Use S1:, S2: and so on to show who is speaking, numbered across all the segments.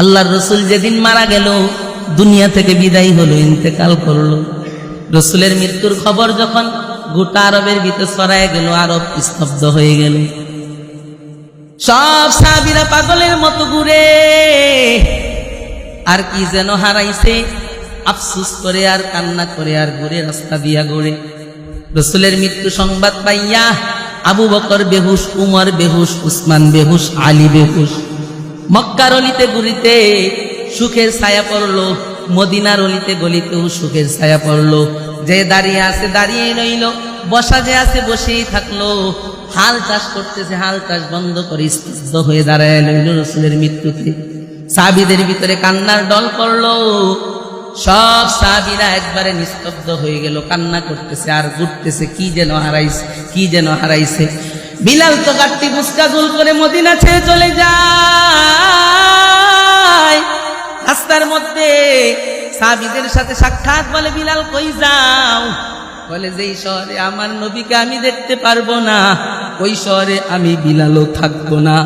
S1: আল্লাহর রসুল যেদিন মারা গেল, দুনিয়া থেকে বিদায় হলো, ইন্তেকাল করল। রসুলের মৃত্যুর খবর যখন গোটা আরবের ভিতরে ছড়ায় গেল, আরব স্তব্ধ হয়ে গেল। সব সাবিরা পাগলের মতো ঘুরে, আর কি যেন হারাইছে, আফসুস করে আর কান্না করে আর ঘুরে রাস্তা দিয়া ঘুরে। রসুলের মৃত্যু সংবাদ পাইয়া আবু বকর বেহুশ, উমর বেহুশ, উসমান বেহুশ, আলী বেহুশ। মক্কার অলিতে গুলিতে সুখের ছায়া পড়ল, মদিনার অলিতে গলিতেও সুখের ছায়া পড়ল। যে দাঁড়িয়ে আছে দাঁড়িয়ে রইল, বসা যে আছে বসেই থাকল। হাল চাষ করতেছে, হাল চাষ বন্ধ করে স্তব্ধ হয়ে দাঁড়ায় রইল রসুলের মৃত্যুতে। সাবিদের ভিতরে কান্নার ডল পড়ল। সব সাবিরা একবারে নিস্তব্ধ হয়ে গেল, কান্না করতেছে, আর ঘুরতেছে, কি যেন হারাইছে, কি যেন হারাইছে। বিলাল তো গাট্টি মুস্কা গোল করে মদিনা ছেড়ে চলে যায়। রাস্তার মধ্যে সাবিদের সাথে সাক্ষাৎ বলে, বিলাল, কই যাও? বলে, যেই শহরে আমার নবীকে আমি দেখতে পারব না, ওই শহরে আমি বিলালও থাকব না।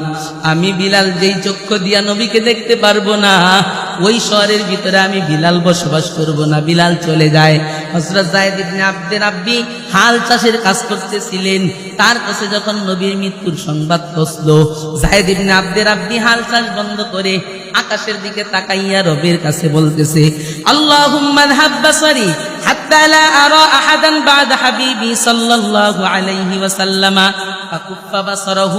S1: আমি বিলাল যেই চক্ষু দিয়া নবীকে দেখতে পারব না ওই শহরের ভিতরে আমি বিলাল বসবাস করব না বিলাল চলে যায় হজরত জায়দ ইবনে আব্দে রাব্বি হাল চাষের কাজ করতেছিলেন তার কাছে যখন নবীর মৃত্যুর সংবাদ পৌঁছলো জায়দ ইবনে আব্দে রাব্বি হাল চাষ বন্ধ করে আকাশের দিকে তাকাইয়া রবের কাছে বলতেছে আল্লাহুম্মা ذهب بصري حتى لا أرى أحدا بعد حبيبي صلى الله عليه وسلم فكف بصره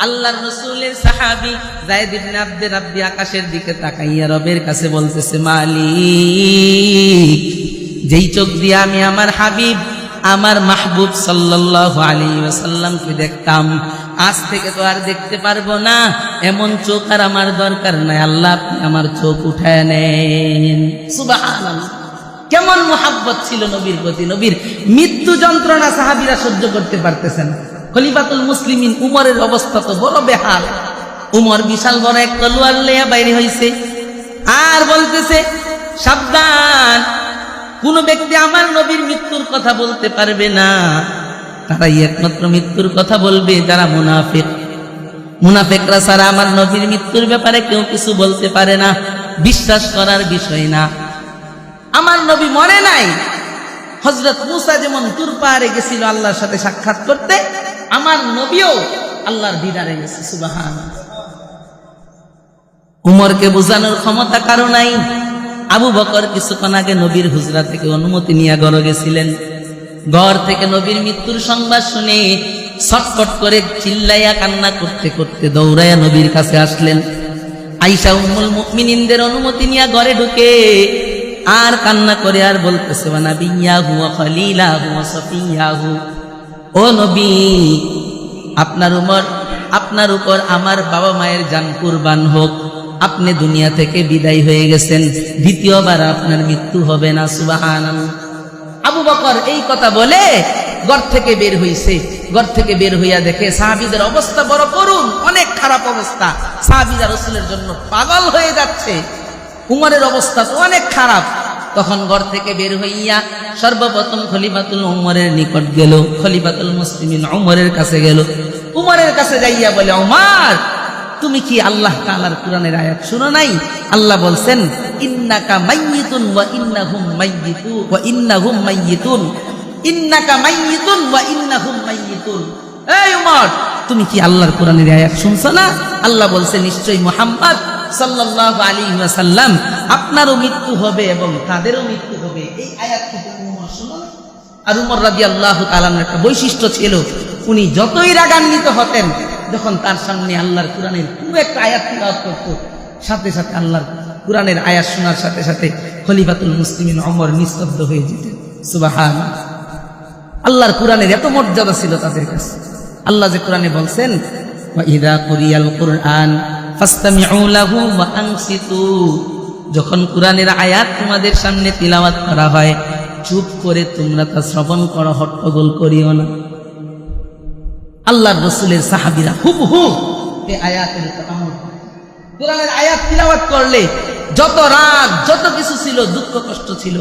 S1: আল্লাহর রসুলের সাহাবি জায়দ ইবনে আব্দে রাব্বি আকাশের দিকে তাকাইয়া রবের কাছে বলতেছে, মালিক, যেই চোখ দিয়ে আমি আমার হাবিব, আমার মাহবুব সাল্লাল্লাহু আলাইহি ওয়াসাল্লামকে দেখতাম, আজ থেকে তো আর দেখতে পারব না। এমন চোখ আর আমার দরকার নাই। আল্লাহ, আপনি আমার চোখ উঠায় নেন। সুবহানাল্লাহ। কেমন মোহাব্বত ছিল নবীর প্রতি। নবীর মৃত্যু যন্ত্রণা সাহাবিরা সহ্য করতে পারতেছেন খলিফাতুল মুসলিমিন উমরের অবস্থা তো বড় বেহাল। উমর বিশাল বড় এক তলোয়ার লেয়া বাইরে হইছে। আর বলতেছে, সাবধান, কোন ব্যক্তি আমার নবীর মৃত্যুর কথা বলতে পারবে না। তারাই একমাত্র মৃত্যুর কথা বলবে, যারা মুনাফিক। মুনাফেকরা ছাড়া আমার নবীর মৃত্যুর ব্যাপারে কেউ কিছু বলতে পারে না, বিশ্বাস করার বিষয় না। আমার নবী মরে নাই। হজরত মুসা যেমন তুর পাহাড়ে গেছিল আল্লাহর সাথে সাক্ষাৎ করতে আমার নবীও আল্লাহর দিদারে গেছে সুবাহান উমরকে বোঝানোর ক্ষমতা কারও নাই। আবু বকর কিছুক্ষণ আগে নবীর হুজরা থেকে অনুমতি নিয়ে ঘর গেছিলেন। ঘর থেকে নবীর মৃত্যুর সংবাদ শুনে ছটফট করে চিল্লাইয়া কান্না করতে করতে দৌড়াইয়া নবীর কাছে আসলেন। আইসা উম্মুল মুমিনিনদের অনুমতি নিয়ে ঘরে ঢুকে আর কান্না করে আর বলতেছে বানা বিয়াহু খলিলাহু সফিয়াহু। ও নবী, আপনার উমর, আপনার উপর আমার বাবা মায়ের জান কুরবান হোক। আপনি দুনিয়া থেকে বিদায় হয়ে গেছেন, দ্বিতীয়বার আপনার মৃত্যু হবে না সুবাহান আবু বকর এই কথা বলে ঘর থেকে বের হইছে। ঘর থেকে বের হইয়া দেখে সাহাবিদের অবস্থা বড় করুন অনেক খারাপ অবস্থা। সাহাবিদা রসুলের জন্য পাগল হয়ে যাচ্ছে। উমরের অবস্থা তো অনেক খারাপ। তখন ঘর থেকে বের হইয়া সর্বপ্রথম খলিফাতুল উমরের নিকট গেল, খলিফাতুল মুসলিমিন উমরের কাছে গেল। উমরের কাছে যাইয়া বলে, উমার, তুমি কি আল্লাহ তাআলার কোরআনের আয়াত শুনো নাই? আল্লাহ বলছেন, ইন্নাকা মাইয়িতুন ওয়া ইন্নাহুম মাইয়িতু ওয়া ইন্নাহুম মাইয়িতুন। ইন্নাকা মাইয়িতুন ওয়া ইন্নাহুম মাইয়িতুন। এই উমর, তুমি কি আল্লাহর কোরআনের আয়াত শুনছো না? আল্লাহ বলছে, নিশ্চয়ই মুহাম্মদ। আলাইহি ওয়াসাল্লাম, আপনারও মৃত্যু হবে এবং তাদেরও মৃত্যু হবে। এই আয়াত উমর উমর রাদিয়াল্লাহু তাআলার একটা বৈশিষ্ট্য ছিল, উনি যতই রাগান্বিত হতেন, যখন তার সামনে আল্লাহর কোরআনের খুব একটা আয়াত তিলাওয়াত করত, সাথে সাথে আল্লাহর কোরআনের আয়াত শোনার সাথে সাথে খলিফাতুল মুসলিমিন অমর নিস্তব্ধ হয়ে যেতেন। সুবাহান আল্লাহর কোরআনের এত মর্যাদা ছিল তাদের কাছে। আল্লাহ যে কোরআনে বলছেন ইদা যখন কোরআনের আয়াত তোমাদের সামনে তিলাওয়াত করা হয়, চুপ করে তোমরা তা শ্রবণ করো, হট্টগোল করিও না। আল্লাহর রসুলের সাহাবিরা হুবহু এই আয়াতের। কোরআনের আয়াত তিলাওয়াত করলে যত রাগ, যত কিছু ছিল, দুঃখ, কষ্ট ছিল,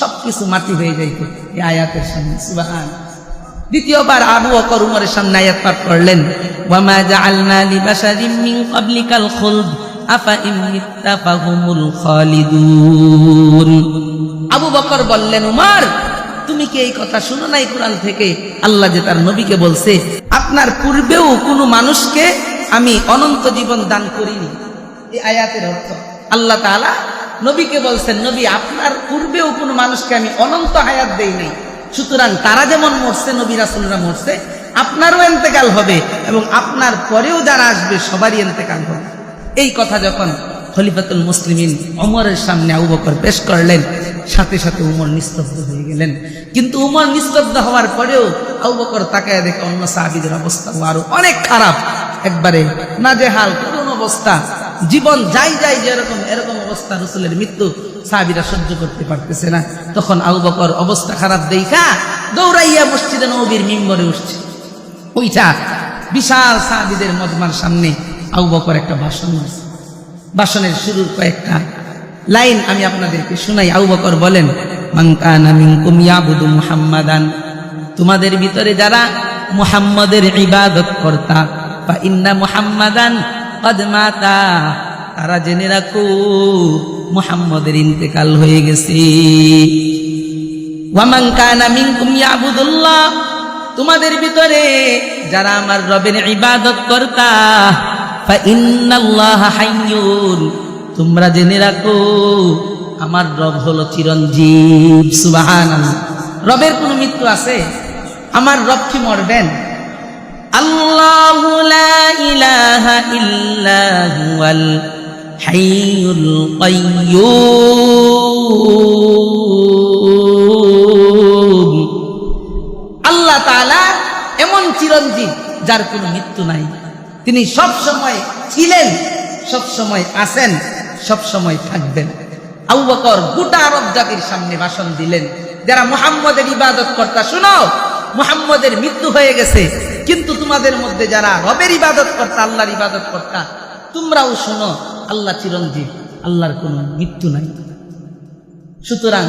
S1: সবকিছু মাটি হয়ে যাইত এই আয়াতের সামনে। সুবাহান। দ্বিতীয়বার আবু বকর উমরের সামনে আয়াত পাঠ করলেন, ওয়ামা জাআলনা লিবাশারিন মিন ক্বাবলিকাল খুলদ, আফা ফাহুমুল খালিদুন? আবু বকর বললেন, উমার, তুমি কি এই কথা শুনো নাই কোরআন থেকে? আল্লাহ যে তার নবীকে বলছে, আপনার পূর্বেও কোনো মানুষকে আমি অনন্ত জীবন দান করিনি। এই আয়াতের অর্থ, আল্লাহ তাআলা নবীকে বলছেন, নবী, আপনার পূর্বেও কোনো মানুষকে আমি অনন্ত হায়াত দেই নাই। সুতরাং তারা যেমন মরছে, নবী রাসুলরা মরছে, আপনারও এন্তেকাল হবে এবং আপনার পরেও যারা আসবে, সবারই এন্তেকাল হবে। এই কথা যখন খলিফাতুল মুসলিমিন অমরের সামনে আবু বকর পেশ করলেন, সাথে সাথে উমর নিস্তব্ধ হয়ে গেলেন। কিন্তু উমর নিস্তব্ধ হওয়ার পরেও আবু বকর তাকায় দেখে অন্য সাহাবিদের অবস্থা আরও অনেক খারাপ। একবারে নাজেহাল, করুণ অবস্থা। জীবন যাই যাই যেরকম, এরকম অবস্থা রসুলের মৃত্যু সাহাবিরা সহ্য করতে পারতেছে না। তখন আবু বকর অবস্থা খারাপ দেখা দৌড়াইয়া মসজিদে নবীর মিম্বরে উঠছে। ওইটা বিশাল সাহাবিদের মজমার সামনে আবু বকর একটা ভাষণ মারছে। ভাষণের শুরুর কয়েকটা লাইন আমি আপনাদেরকে শুনাই। আবু বকর বলেন মুহাম্মাদান। তোমাদের ভিতরে যারা মুহাম্মাদের ইবাদত কর্তা বা ইন্না মুহাম্মাদান কদ মাতা, তারা জেনে রাখো, মুহাম্মাদের ইন্তেকাল হয়ে গেছে। তোমাদের ভিতরে যারা আমার রবের ইবাদত কর্তা তোমরা জেনে রাখো, আমার রব হলো চিরঞ্জীব, সুবহানাল্লাহ। রবের কোনো মৃত্যু আছে? আমার রব কি মরবেন? আল্লাহু লা ইলাহা ইল্লা হুয়াল হাইয়ুল কাইয়্যুম আল্লাহ তাআলা এমন চিরঞ্জীব যার কোনো মৃত্যু নাই। তিনি সব সময় ছিলেন, সব সময় আছেন, সব সময় থাকবেন। আবু বকর গোটা আরব জাতির সামনে ভাষণ দিলেন। যারা মুহাম্মদের ইবাদত কর্তা শুনো, মুহাম্মদের মৃত্যু হয়ে গেছে। কিন্তু তোমাদের মধ্যে যারা রবের ইবাদত কর্তা, আল্লাহর ইবাদত কর্তা, তোমরাও শোনো, আল্লাহ চিরঞ্জীব, আল্লাহর কোনো মৃত্যু নাই। সুতরাং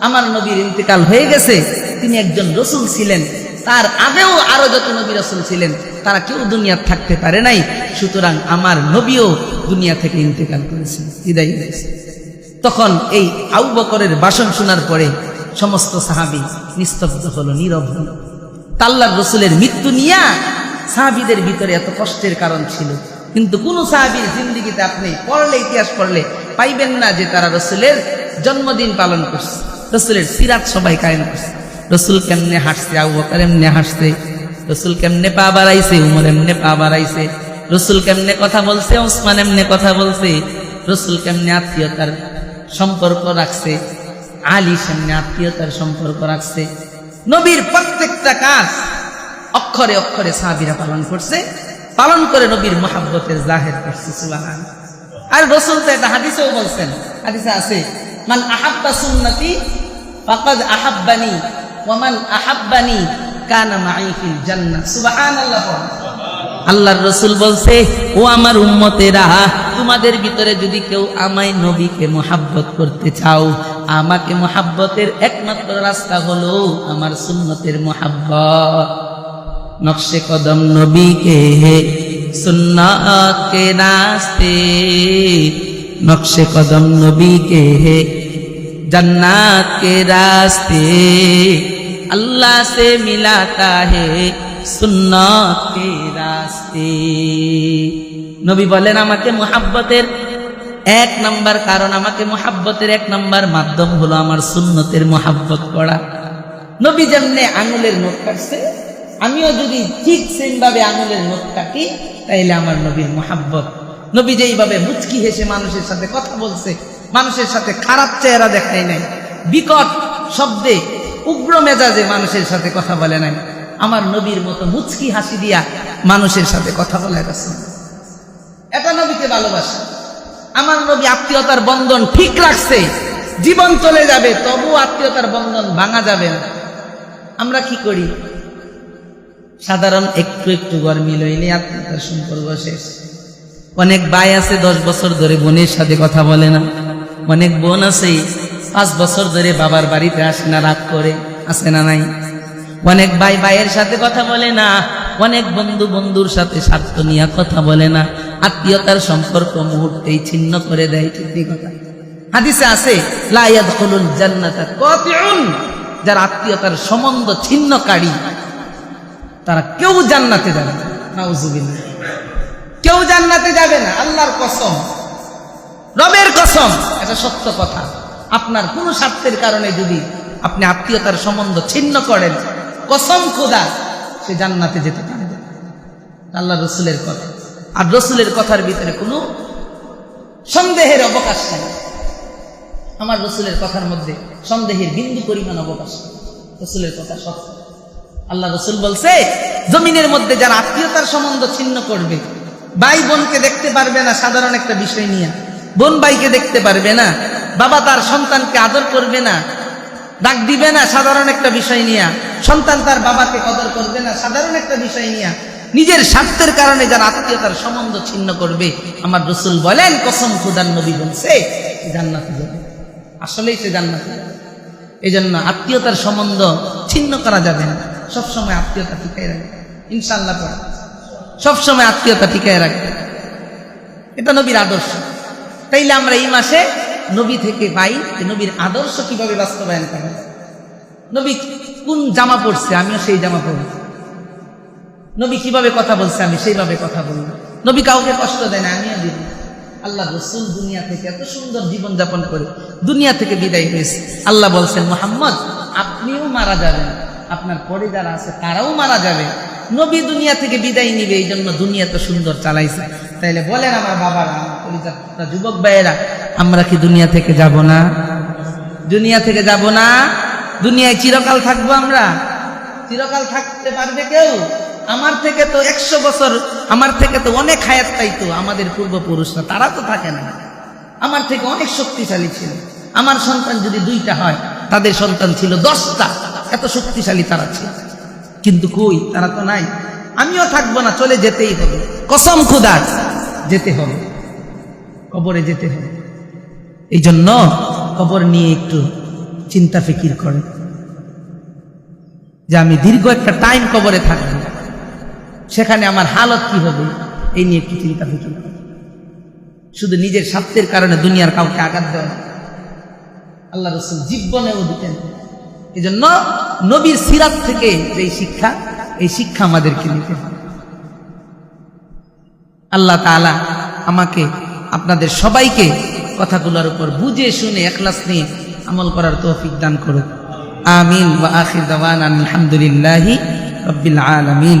S1: আমার নবীর ইন্তেকাল হয়ে গেছে, তিনি একজন রসুল ছিলেন, তার আগেও আরও যত নবী রসুল ছিলেন, তারা কেউ দুনিয়া থাকতে পারে নাই, সুতরাং আমার নবীও দুনিয়া থেকে ইন্তেকাল করেছে, বিদায় হয়েছে। তখন এই আউ বকরের বাসন শোনার পরে সমস্ত সাহাবি নিস্তব্ধ হলো, নীরব হলো। তাল্লার রসুলের মৃত্যু নিয়া সাহাবিদের ভিতরে এত কষ্টের কারণ ছিল। কিন্তু কোন সাহাবির জিন্দিগিতে আপনি পড়লে, ইতিহাস পড়লে পাইবেন না যে তারা রসুলের জন্মদিন পালন করছে, রসুলের সিরাত সবাই কায়েম করছে। রসুল কেমনে হাসছে, আবু বকর এমনে হাসছে, রসুল কেমনে পা বাড়াইছে, উমর এমনে পা বাড়াইছে, রসুল কেমনে কথা বলছে, ওসমান এমনে কথা বলছে, রসুল কেমনে আত্মীয়তার সম্পর্ক রাখছে আলী সামনে আত্মীয়তার সম্পর্ক রাখছে, নবীর প্রত্যেকটা কাজ অক্ষরে অক্ষরে সাহাবিরা পালন করছে, পালন করে নবীর মহাব্বতের জাহের করছে সুলাহান আর রসুল তো এটা হাদিসেও বলছেন, হাদিসে আছে, মান আহাব্বা সুন্নতি ফাকাদ আহাব্বানি ওয়ামান আহাব্বানি কানা মাই ফিল জান্নাহ। সুবহানাল্লাহ। আল্লাহর রসুল বলছে ও আমার উম্মতেরা তোমাদের ভিতরে যদি কেউ আমায় নবীকে মোহাব্বত করতে চাও আমাকে মোহাব্বতের একমাত্র রাস্তা হলো আমার সুন্নতের মোহাব্বত নকশে কদম নবী के सुन्नत के रास्ते नक्शे कदम नबी के है जन्नत के रास्ते अल्लाह से मिलाता है সুন্নত কে রাস্তে। নবী বলেন, আমাকে মোহাব্বতের এক নাম্বার কারণ, আমাকে মোহাব্বতের এক নাম্বার মাধ্যম হলো আমার সুন্নতের মোহাব্বত করা নবী যেমনে আঙুলের নোট কাটছে, আমিও যদি ঠিক সেম ভাবে আঙুলের নোট কাটি, তাইলে আমার নবীর মোহাব্বত। নবী যেইভাবে মুচকি হেসে মানুষের সাথে কথা বলছে, মানুষের সাথে খারাপ চেহারা দেখায় নাই, বিকট শব্দে উগ্র মেজাজে মানুষের সাথে কথা বলে নাই আমার নবীর মতো মুচকি হাসি দিয়া মানুষের সাথে কথা বলে গেছে এটা নবীকে ভালোবাসে। আমার নবী আত্মীয়তার বন্ধন ঠিক রাখছে। জীবন চলে যাবে তবু আত্মীয়তার বন্ধন ভাঙা যাবে না। আমরা কি করি? সাধারণ একটু একটু গরমি লইলে আত্মীয়তার সম্পর্ক শেষ। অনেক ভাই আছে, দশ বছর ধরে বোনের সাথে কথা বলে না। অনেক বোন আছে, পাঁচ বছর ধরে বাবার বাড়িতে আসে না, রাগ করে, আসে না, নাই। অনেক ভাই ভাইয়ের সাথে কথা বলে না, অনেক বন্ধু বন্ধুর সাথে স্বার্থ নিয়ে কথা বলে না। আত্মীয়তার সম্পর্ক মুহূর্তেই ছিন্ন করে দেয়, ঠিক কথা? হাদিসে আছে, লা ইয়াদখুলুল জান্নাতা কাতিউন। যার আত্মীয়তার সম্বন্ধ ছিন্নকারী, তারা কেউ জান্নাতে যাবে না। কেউ জান্নাতে যাবে না, আল্লাহর কসম। রবের কসম, এটা সত্য কথা। আপনার কোনো স্বার্থের কারণে যদি আপনি আত্মীয়তার সম্বন্ধ ছিন্ন করেন কসম খোদা, সে জান্নাতে যেতে পারবে আল্লাহ রসুলের কথা। আর রসুলের কথার ভিতরে কোনো সন্দেহের অবকাশ নেই। আমার রসুলের কথার মধ্যে সন্দেহের বিন্দু পরিমাণ অবকাশ রসুলের কথা সত্য। আল্লাহ রসুল বলছে, জমিনের মধ্যে যারা আত্মীয়তার সম্বন্ধ ছিন্ন করবে, ভাই বোনকে দেখতে পারবে না, সাধারণ একটা বিষয় নিয়ে। বোন ভাইকে দেখতে পারবে না, বাবা তার সন্তানকে আদর করবে না ডাক দিবে না, সাধারণ একটা বিষয় নিয়ে। সন্তান তার বাবাকে কদর করবে না, সাধারণ একটা বিষয় নিয়ে। নিজের স্বার্থের কারণে যার আত্মীয়তার সম্বন্ধ ছিন্ন করবে। আমার রসুল বলেন, কসম খুদার নবী বলছে জান্নাতে যাবে। আসলেই সে জান্নাতে এই জন্য আত্মীয়তার সম্বন্ধ ছিন্ন করা যাবে না। সবসময় আত্মীয়তা টিকাই রাখবে। ইনশাল্লাহ সবসময় আত্মীয়তা টিকাই রাখবে। এটা নবীর আদর্শ। তাইলে আমরা এই মাসে নবী থেকে পাই যে নবীর আদর্শ কীভাবে বাস্তবায়ন করা নবী কোন জামা পরছে? আমিও সেই জামা পরব নবী কীভাবে কথা বলছে? আমি সেইভাবে কথা বলব নবী কাউকে কষ্ট দেয় না, আমিও দিব আল্লাহ রসুল দুনিয়া থেকে এত সুন্দর জীবন যাপন করে দুনিয়া থেকে বিদায় হয়েছে। আল্লাহ বলছেন, মোহাম্মদ, আপনিও মারা যাবেন। আপনার পরে যারা আছে তারাও মারা যাবে। নবী দুনিয়া থেকে বিদায় নিবে এই জন্য দুনিয়া তো সুন্দর চালাইছে। তাইলে বলেন আমার বাবারা যুবক ভাইয়েরা আমরা কি দুনিয়া থেকে যাব না? দুনিয়া থেকে যাব না? দুনিয়ায় চিরকাল থাকব আমরা? চিরকাল থাকতে পারবে কেউ? আমার থেকে তো একশো বছর, আমার থেকে তো অনেক হায়াত পাইতো আমাদের পূর্বপুরুষরা, তারা তো থাকে না। আমার থেকে অনেক শক্তিশালী ছিল। আমার সন্তান যদি দুইটা হয়, তাদের সন্তান ছিল দশটা। এত শক্তিশালী তারা ছিল। কিন্তু কই? তারা তো নাই। আমিও থাকব না, চলে যেতেই হবে। কসম খুদার যেতে হবে। কবরে যেতে হবে। এই জন্য কবর নিয়ে একটু চিন্তা ফিকির করে যে আমি দীর্ঘ একটা টাইম কবরে থাকব। সেখানে আমার হালত কি হবে, এই নিয়ে একটু চিন্তা ফিকির করে শুধু নিজের স্বার্থের কারণে দুনিয়ার কাউকে আঘাত দেওয়া আল্লাহ রসুল জীবনেও দিতেন। এই জন্য নবীর সিরাত থেকে যে শিক্ষা, এই শিক্ষা আমাদেরকে নিতে আল্লাহ তাআলা আমাকে, আপনাদের সবাইকে কথাগুলোর উপর বুঝে শুনে একলাস নিয়ে আমল করার তৌফিক দান করুক আমিন ওয়া আখির দাওয়ান আলহামদুলিল্লাহি রাব্বিল আলামিন।